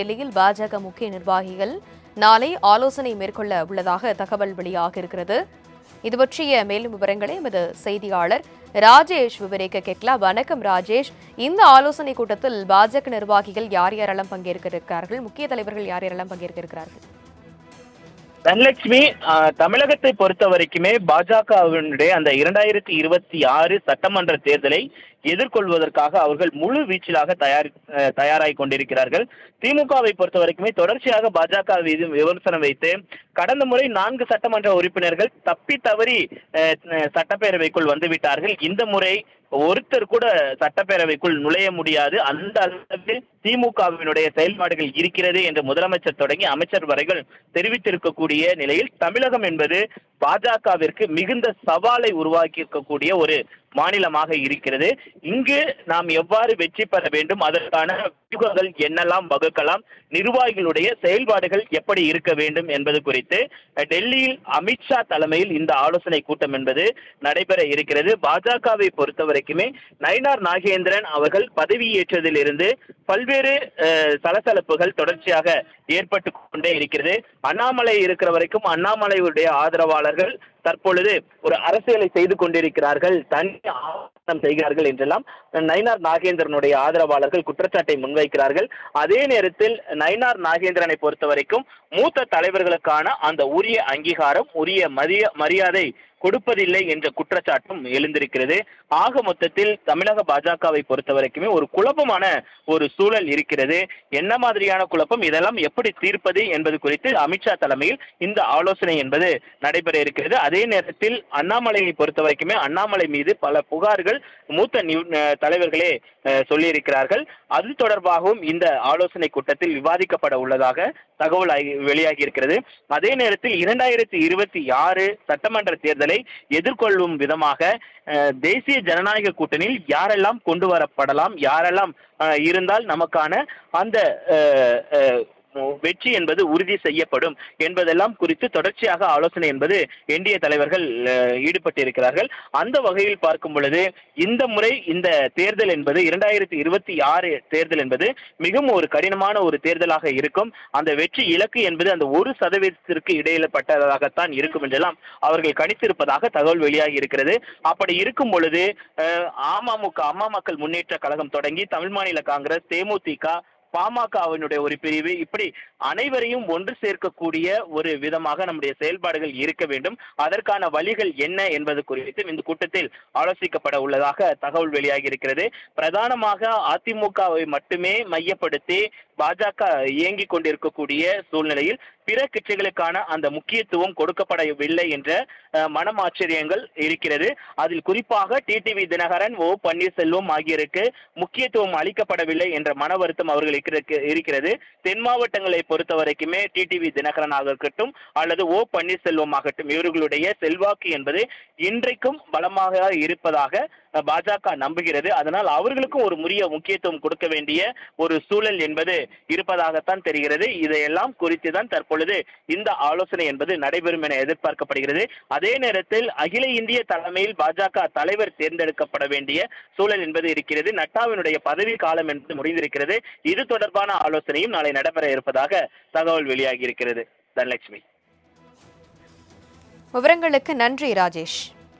டெல்லியில் பாஜக முக்கிய நிர்வாகிகள் நாளை ஆலோசனை மேற்கொள்ள உள்ளதாக தகவல் வெளியாக இருக்கிறது. இது பற்றிய மேலும் விவரங்களை எமது செய்தியாளர் ராஜேஷ் விவரிக்க கேட்கலாம். வணக்கம் ராஜேஷ். இந்த ஆலோசனை கூட்டத்தில் பாஜக நிர்வாகிகள் யார் யாரெல்லாம் பங்கேற்க இருக்கிறார்கள்? முக்கிய தலைவர்கள் யார் யாரெல்லாம் பங்கேற்க இருக்கிறார்கள்? தனலட்சுமி தமிழகத்தை பொறுத்த வரைக்குமே பாஜகவினுடைய அந்த இரண்டாயிரத்தி இருபத்தி ஆறு சட்டமன்ற தேர்தலை எதிர்கொள்வதற்காக அவர்கள் முழு வீச்சிலாக தயார் தயாராகி கொண்டிருக்கிறார்கள். திமுகவை பொறுத்த வரைக்குமே தொடர்ச்சியாக பாஜக மீது விமர்சனம் வைத்து கடந்த முறை நான்கு சட்டமன்ற உறுப்பினர்கள் தப்பி தவறி சட்டப்பேரவைக்குள் வந்துவிட்டார்கள். இந்த முறை ஒருத்தர் கூட சட்டப்பேரவைக்குள் நுழைய முடியாது. அந்த அளவில் திமுகவினுடைய செயல்பாடுகள் இருக்கிறது என்று முதலமைச்சர் தொடங்கி அமைச்சர் வரைகள் தெரிவித்திருக்கக்கூடிய நிலையில் தமிழகம் என்பது பாஜகவிற்கு மிகுந்த சவாலை உருவாக்கி இருக்கக்கூடிய ஒரு மாநிலமாக இருக்கிறது. இங்கு நாம் எவ்வாறு வெற்றி பெற வேண்டும்? அதற்கான வியூகங்கள் என்னெல்லாம் வகுக்கலாம்? நிர்வாகிகளுடைய செயல்பாடுகள் எப்படி இருக்க வேண்டும் என்பது குறித்து டெல்லியில் அமித்ஷா தலைமையில் இந்த ஆலோசனை கூட்டம் என்பது நடைபெற இருக்கிறது. பாஜகவை பொறுத்த வரைக்குமே நயினார் நாகேந்திரன் அவர்கள் பதவியேற்றதில் இருந்து பல்வேறு சலசலப்புகள் தொடர்ச்சியாக ஏற்பட்டு கொண்டே இருக்கிறது. அண்ணாமலை இருக்கிற வரைக்கும் அண்ணாமலையுடைய ஆதரவாளர்கள் தற்பொழுது ஒரு அரசியலை செய்து கொண்டிருக்கிறார்கள் தனி ஆவணம் செய்கிறார்கள் என்றெல்லாம் நயினார் நாகேந்திரனுடைய ஆதரவாளர்கள் குற்றச்சாட்டை முன்வைக்கிறார்கள். அதே நேரத்தில் நயினார் நாகேந்திரனை பொறுத்த வரைக்கும் மூத்த தலைவர்களுக்கான அந்த உரிய அங்கீகாரம் உரிய மரிய மரியாதை கொடுப்பதில்லை என்ற குற்றச்சாட்டும் எழுந்திருக்கிறது. ஆக மொத்தத்தில் தமிழக பாஜகவை பொறுத்த வரைக்குமே ஒரு குழப்பமான ஒரு சூழல் இருக்கிறது. என்ன மாதிரியான குழப்பம் இதெல்லாம் எப்படி தீர்ப்பது என்பது குறித்து அமித்ஷா தலைமையில் இந்த ஆலோசனை என்பது நடைபெற இருக்கிறது. அதே நேரத்தில் அண்ணாமலையை பொறுத்த வரைக்குமே அண்ணாமலை மீது பல புகார்கள் மூத்த நியூ- தலைவர்களே சொல்லியிருக்கிறார்கள். அது தொடர்பாகவும் இந்த ஆலோசனை கூட்டத்தில் விவாதிக்கப்பட உள்ளதாக தகவல் வெளியாகி இருக்கிறது அதே நேரத்தில் இரண்டாயிரத்தி இருபத்தி ஆறு சட்டமன்ற தேர்தலை எதிர்கொள்ளும் விதமாக தேசிய ஜனநாயக கூட்டணியில் யாரெல்லாம் கொண்டு வரப்படலாம் யாரெல்லாம் இருந்தால் நமக்கான அந்த வெற்றி என்பது உறுதி செய்யப்படும் என்பதெல்லாம் குறித்து தொடர்ச்சியாக ஆலோசனை என்பது என்டிஏ தலைவர்கள் ஈடுபட்டிருக்கிறார்கள். அந்த வகையில் பார்க்கும் பொழுது இந்த முறை இந்த தேர்தல் என்பது இரண்டாயிரத்தி இருபத்தி ஆறு தேர்தல் என்பது மிகவும் ஒரு கடினமான ஒரு தேர்தலாக இருக்கும். அந்த வெற்றி இலக்கு என்பது அந்த ஒரு சதவீதத்திற்கு இடையிலப்பட்டதாகத்தான் இருக்கும் என்றெல்லாம் அவர்கள் கணித்திருப்பதாக தகவல் வெளியாகி இருக்கிறது. அப்படி இருக்கும் பொழுது அமமுக அம்மா மக்கள் முன்னேற்ற கழகம் தொடங்கி தமிழ் மாநில காங்கிரஸ் தேமுதிக பாமகவினுடைய ஒரு பிரிவு. இப்படி அனைவரையும் ஒன்று சேர்க்கக்கூடிய ஒரு விதமாக நம்முடைய செயல்பாடுகள் இருக்க வேண்டும். அதற்கான வழிகள் என்ன என்பது குறித்து இந்த கூட்டத்தில் ஆலோசிக்கப்பட உள்ளதாக தகவல் வெளியாகி இருக்கிறது. பிரதானமாக அதிமுகவை மட்டுமே மையப்படுத்தி பாஜக இயங்கிக் கொண்டிருக்கக்கூடிய சூழ்நிலையில் பிற கட்சிகளுக்கான அந்த முக்கியத்துவம் கொடுக்கப்படவில்லை என்ற மனம் ஆச்சரியங்கள் இருக்கிறது. அதில் குறிப்பாக டிடிவி தினகரன் ஓ பன்னீர்செல்வம் ஆகியோருக்கு முக்கியத்துவம் அளிக்கப்படவில்லை என்ற மன வருத்தம் அவர்களுக்கு இருக்கிறது. தென் மாவட்டங்களை பொறுத்த வரைக்குமே டிடிவி தினகரன் ஆகட்டும் அல்லது ஓ பன்னீர்செல்வம் ஆகட்டும் இவர்களுடைய செல்வாக்கு என்பது இன்றைக்கும் பலமாக இருப்பதாக பாஜக நம்புகிறது. அதனால் அவர்களுக்கும் ஒரு முறிய முக்கியத்துவம் கொடுக்க வேண்டிய ஒரு சூழல் என்பது இருப்பதாகத்தான் தெரிகிறது. இதையெல்லாம் குறித்து தான் தற்பொழுது இந்த ஆலோசனை என்பது நடைபெறும் என எதிர்பார்க்கப்படுகிறது. அதே நேரத்தில் அகில இந்திய தலைமையில் பாஜக தலைவர் தேர்ந்தெடுக்கப்பட வேண்டிய சூழல் என்பது இருக்கிறது. நட்டாவினுடைய பதவி காலம் என்பது முடிந்திருக்கிறது. இது தொடர்பான ஆலோசனையும் நாளை நடைபெற இருப்பதாக தகவல் வெளியாகி இருக்கிறது. தனலட்சுமி. விவரங்களுக்கு நன்றி ராஜேஷ்.